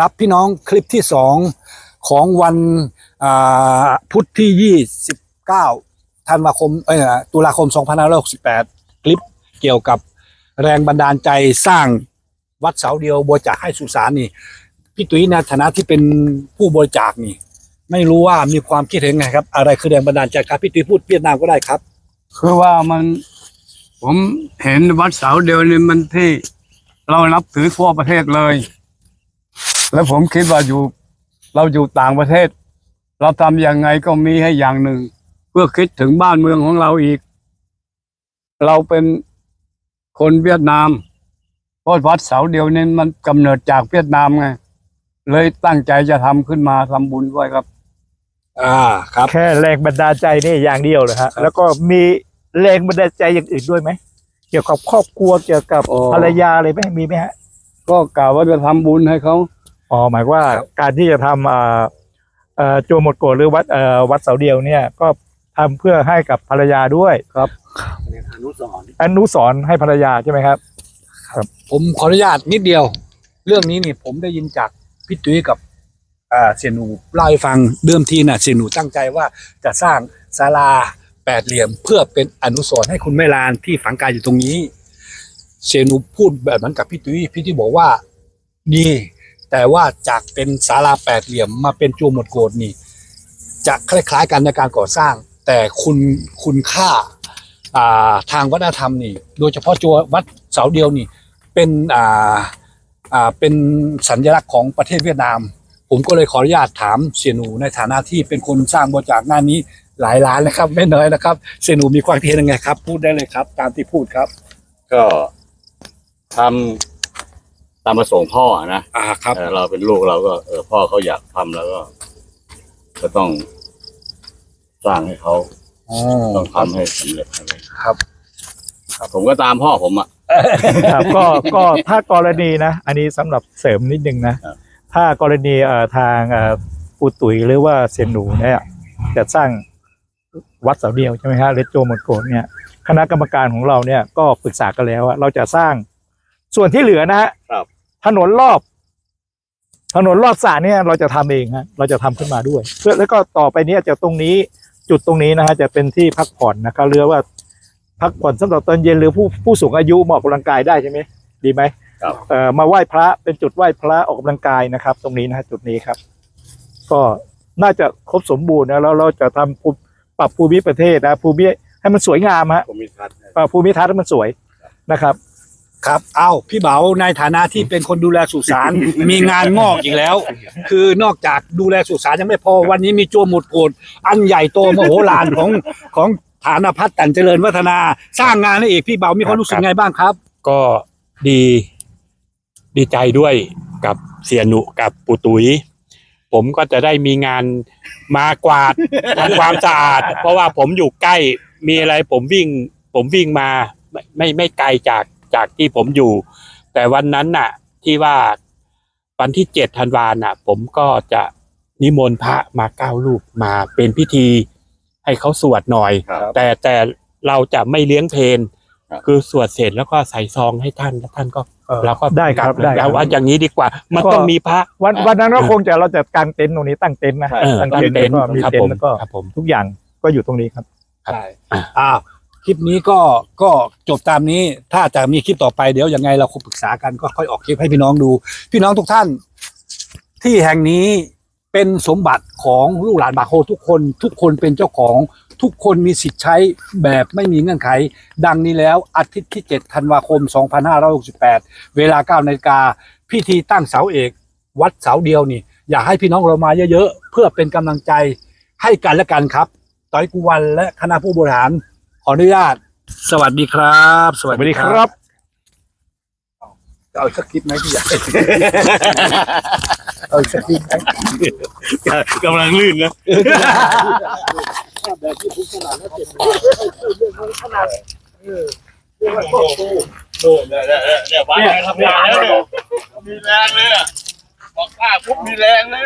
ครับพี่น้องคลิปที่สองของวันอ่าพุธที่ 29ธันวาคมเอ้ยตุลาคม 2568 คลิปเกี่ยวกับแรงบันดาลใจสร้างวัดเสาเดียวบริจาคให้สุสานนี่พี่ตุ้ยในฐานะที่เป็นผู้บริจาคนี่ ไม่รู้ว่ามีความคิดเห็นไงครับ อะไรคือแรงบันดาลใจครับพี่ตุ้ยพูดเวียดนามก็ได้ครับ คือว่ามันผมเห็นวัดเสาเดียวนี่มันที่เรานับถือทั่วประเทศเลย แล้วผมคิดว่าอยู่ เราอยู่ต่างประเทศ เราทำยังไงก็มีให้อย่างหนึ่ง เพื่อคิดถึงบ้านเมืองของเราอีก เราเป็นคนเวียดนามเพราะวัดเสาเดียวนี้มันกำเนิดจากเวียดนามไงเลยตั้งใจจะทำขึ้นมาทำบุญด้วยครับ อ่าครับ แค่แรงบันดาลใจนี่อย่างเดียวเลยฮะครับแล้วก็มีแรงบันดาลใจอย่างอื่นด้วยไหมเกี่ยวกับครอบครัวเกี่ยวกับอ๋อภรรยาอะไรไหมมีไหมฮะ ก็กล่าวว่าจะทำบุญให้เขา อ๋อหมายว่าการที่จะทำอ่าเอ่อโจมดโกดหรือวัดเอ่อวัดเสาเดียวเนี่ยก็ทำเพื่อให้กับภรรยาด้วยอนุสรณ์ให้ภรรยาใช่ไหมครับ ผมขออนุญาตนิดเดียว เรื่องนี้นี่ผมได้ยินจากพี่ตุ้ยกับอ่าเสียหนูเล่าให้ฟังเดิมทีน่ะเสียหนูตั้งใจว่าจะสร้างศาลาแปดเหลี่ยม เพื่อเป็นอนุสรณ์ให้คุณแม่ลานที่ฝังกายอยู่ตรงนี้ เสียหนูพูดแบบนั้นกับพี่ตุ้ยพี่ตุ้ยบอกว่าดี แต่ว่าจากเป็นศาลาแปดเหลี่ยมมาเป็นจูหมดโกดนี่ จะคล้ายๆกันในการก่อสร้าง แต่คุณคุณค่าาทางวัฒนธรรมนี่ โดยเฉพาะจัววัดเสาเดียวนี่ เป็นอ่าอ่าเป็นสัญลักษณ์ของประเทศเวียดนาม ผมก็เลยขออนุญาตถามเสียหนูในฐานะที่เป็นคนสร้างบริจาคงานนี้หลายล้านนะครับ ไม่น้อยนะครับ เสียหนูมีความเห็นยังไงครับ พูดได้เลยครับ ตามที่พูดครับ ก็ทำ ตามประสงค์พ่ออะนะอ่าครับ เออเราเป็นลูกเราก็เออพ่อเขาอยากทำแล้วก็ ก็ต้องสร้างให้เขาอ๋อต้องทำให้สำเร็จให้ได้ครับ ผมก็ตามพ่อผมอะ ครับก็ก็ถ้ากรณีนะ อันนี้สำหรับเสริมนิดนึงนะ ครับ ถ้ากรณีเอ่อทางเอ่อปูตุ๋ยหรือว่าเซียนหนูเนี่ยจะสร้างวัดเสาเดียวใช่ไหมฮะเลโจมดโกดเนี่ยคณะกรรมการของเราเนี่ยก็ปรึกษากันแล้วว่าเราจะสร้างส่วนที่เหลือนะฮะครับ ถนนรอบ ถนนรอบสระเนี่ย เราจะทำเองฮะเราจะทำขึ้นมาด้วยเพื่อแล้วก็ต่อไปเนี้จะตรงนี้จุดตรงนี้นะฮะจะเป็นที่พักผ่อนนะครับเรือว่าพักผ่อนสำหรับตอนเย็นหรือผู้ผู้สูงอายุมาออกกำลังกายได้ใช่ไหมดีไหมครับเอ่อมาไหว้พระเป็นจุดไหว้พระออกกำลังกายนะครับ ตรงนี้นะฮะจุดนี้ครับ ก็น่าจะครบสมบูรณ์นะแล้วเราจะทำภูมิปรับภูมิประเทศนะภูมิให้มันสวยงามฮะผมมีทัศน์ปรับภูมิทัศน์ให้มันสวยนะครับ ครับ เอ้าพี่เบาในฐานะที่เป็นคนดูแลสุสาน มีงานงอกอีกแล้ว คือนอกจากดูแลสุสานยังไม่พอวันนี้มีโจวหมุดโกดอันใหญ่โตมโหฬารของของฐานพัฒน์ตันเจริญวัฒนา สร้างงานให้อีกพี่เบามีความรู้สึกไงบ้างครับ ก็ดีดีใจด้วยกับเสียหนุกับปุตุยผมก็จะได้มีงานมากวาดทำความสะอาด เพราะว่าผมอยู่ใกล้มีอะไรผมวิ่ง ผมวิ่งมาไม่ไม่ไม่ไกลจาก จากที่ผมอยู่ แต่วันนั้นน่ะ ที่ว่าวันที่เจ็ดธันวาน่ะ ผมก็จะนิมนต์พระมาเก้ารูปมาเป็นพิธีให้เขาสวดหน่อย ครับแต่แต่เราจะไม่เลี้ยงเพลนครับ คือสวดเสร็จแล้วก็ใส่ซองให้ท่านแล้วท่านก็เออเราก็ได้ครับกลัได้ครับแต่ว่าอย่างนี้ดีกว่า มันก็ต้องมีพระ วันวันนั้นก็คงจะเราจะกางเต็นท์ตรงนี้ตั้งเต็นท์นะเออตั้งตั้งเต็นท์เต็นท์แล้วก็มีครับเต็นผมท์แล้วก็ครับผม ทุกอย่างก็อยู่ตรงนี้ครับ ใช่อ้าว คลิปนี้ก็ก็จบตามนี้ถ้าจะมีคลิปต่อไปเดี๋ยวยังไงเราคงปรึกษากันก็ค่อยออกคลิปให้พี่น้องดู พี่น้องทุกท่าน ที่แห่งนี้เป็นสมบัติของลูกหลานบาโคทุกคน ทุกคนเป็นเจ้าของ ทุกคนมีสิทธิ์ใช้แบบไม่มีเงื่อนไข ดังนี้แล้วอาทิตย์ที่ 7 ธันวาคม 2568 เวลา9นาฬิกาพิธีตั้งเสาเอก วัดเสาเดียวนี่ อยากให้พี่น้องเรามาเยอะๆ เพื่อเป็นกำลังใจให้กันและกันครับต้อยกุวันและคณะผู้บริหาร ขออนุญาต สวัสดีครับ สวัสดีครับ เอาอีกสักคลิปไหมพี่ใหญ่เอาอีกสักคลิปไหมกำลังลื่นนะแบบที่ผมขนาดแล้วเจ็บเรื่องขนาดเออเรื่องว่าโอ้โหเนี่ยวัดทำงานแล้วเนี่ยมีแรงเลยอะบอกข้าปุ๊บมีแรงเลย